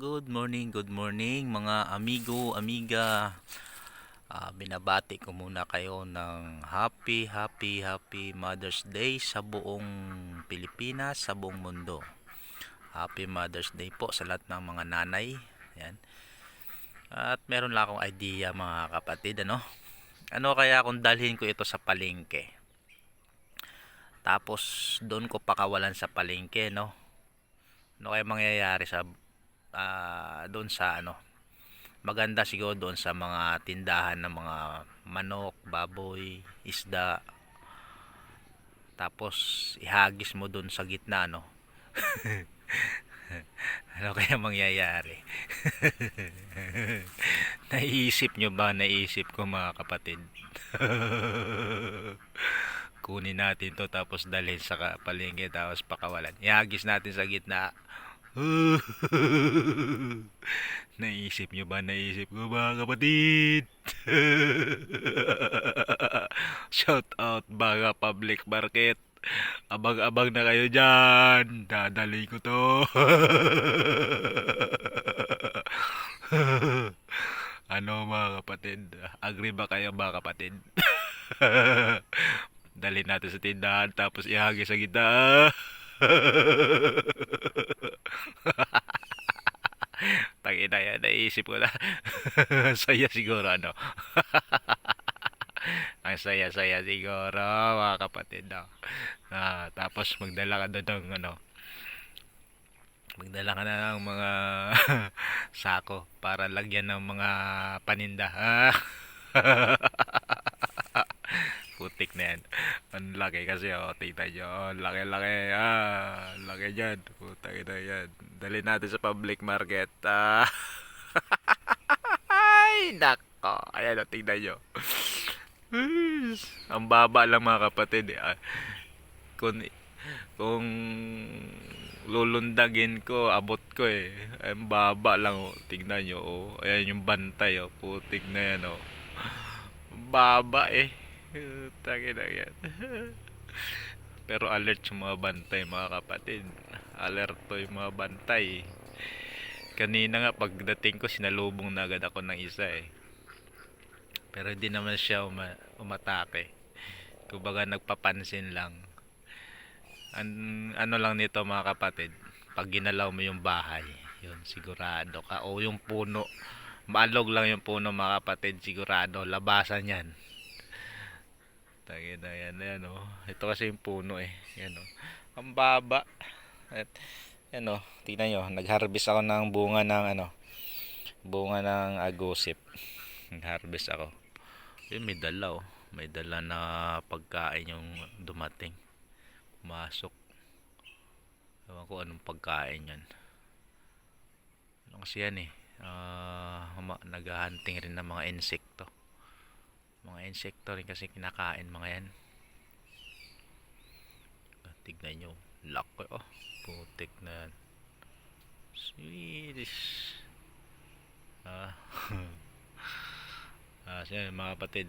Good morning, good morning mga amigo, amiga. Ah, binabati ko muna kayo ng happy, happy, happy Mother's Day sa buong Pilipinas, sa buong mundo. Happy Mother's Day po sa lahat ng mga nanay. Yan. At meron lang akong idea mga kapatid, ano? Ano kaya kung dalhin ko ito sa palengke? Tapos doon ko pakawalan sa palengke, no? Ano kaya mangyayari sa ah, doon sa ano? Maganda siguro doon sa mga tindahan ng mga manok, baboy, isda. Tapos ihagis mo doon sa gitna, no? ano kaya mangyayari? Naisip nyo ba? Naisip ko mga kapatid. Kunin natin to tapos dalhin sa palengke tapos pakawalan. Ihagis natin sa gitna. Naisip nyo ba? Naisip ko mga kapatid. Shout out mga public market. Abang-abang na kayo dyan. Dadali ko to. ano mga kapatid? Agree ba kayo mga kapatid? Dali natin sa tindahan tapos ihagis sa gitna. Naisip ko na. saya siguro, ano. Ang saya-saya siguro, mga kapatid. No? Ah, tapos magdala ka doon ng, ano, magdala ka na ng mga sako para lagyan ng mga paninda. Putik na yan. Ang laki kasi, oh. Tingnan nyo. Oh, laki-laki. Ah, laki dyan. Putak na yan. Dali natin sa public market. Ah. Ay, nako. Ayan, oh, tingnan nyo. Ang baba lang mga kapatid. Eh. Ah, Kung, kung lulundagin ko, abot ko eh. Ang baba lang, oh. Tingnan nyo, oh. Ayan yung bantay, oh. Putik na yan, oh. Baba eh. Tangin na yan. Pero alert yung mga bantay mga kapatid. Alerto yung mga bantay. Kanina nga pagdating ko sinalubong na agad ako ng isa eh. Pero hindi naman siya uma- umatake. Kumbaga nagpapansin lang. An- ano lang nito mga kapatid, pag ginalaw mo yung bahay, yun sigurado ka. O yung puno, maalog lang yung puno mga kapatid, sigurado, labasan yan. Tangin na yan, yan oh. Ito kasi yung puno eh. Yan oh. Ang baba. At, yan oh. Tingnan nyo. Nag-harvest ako ng bunga ng ano. Bunga ng agusip. Nag-harvest ako. Yun, may dala oh. May dala na pagkain yung dumating. Masok. Ewan ko anong pagkain yan. Ano kasi yan eh. Ah, huma- naghahunting rin ng mga insekto mga insekto rin kasi kinakain mga yan tignan nyo laki oh putik na yan. Swedish ah. Ah siya mga kapatid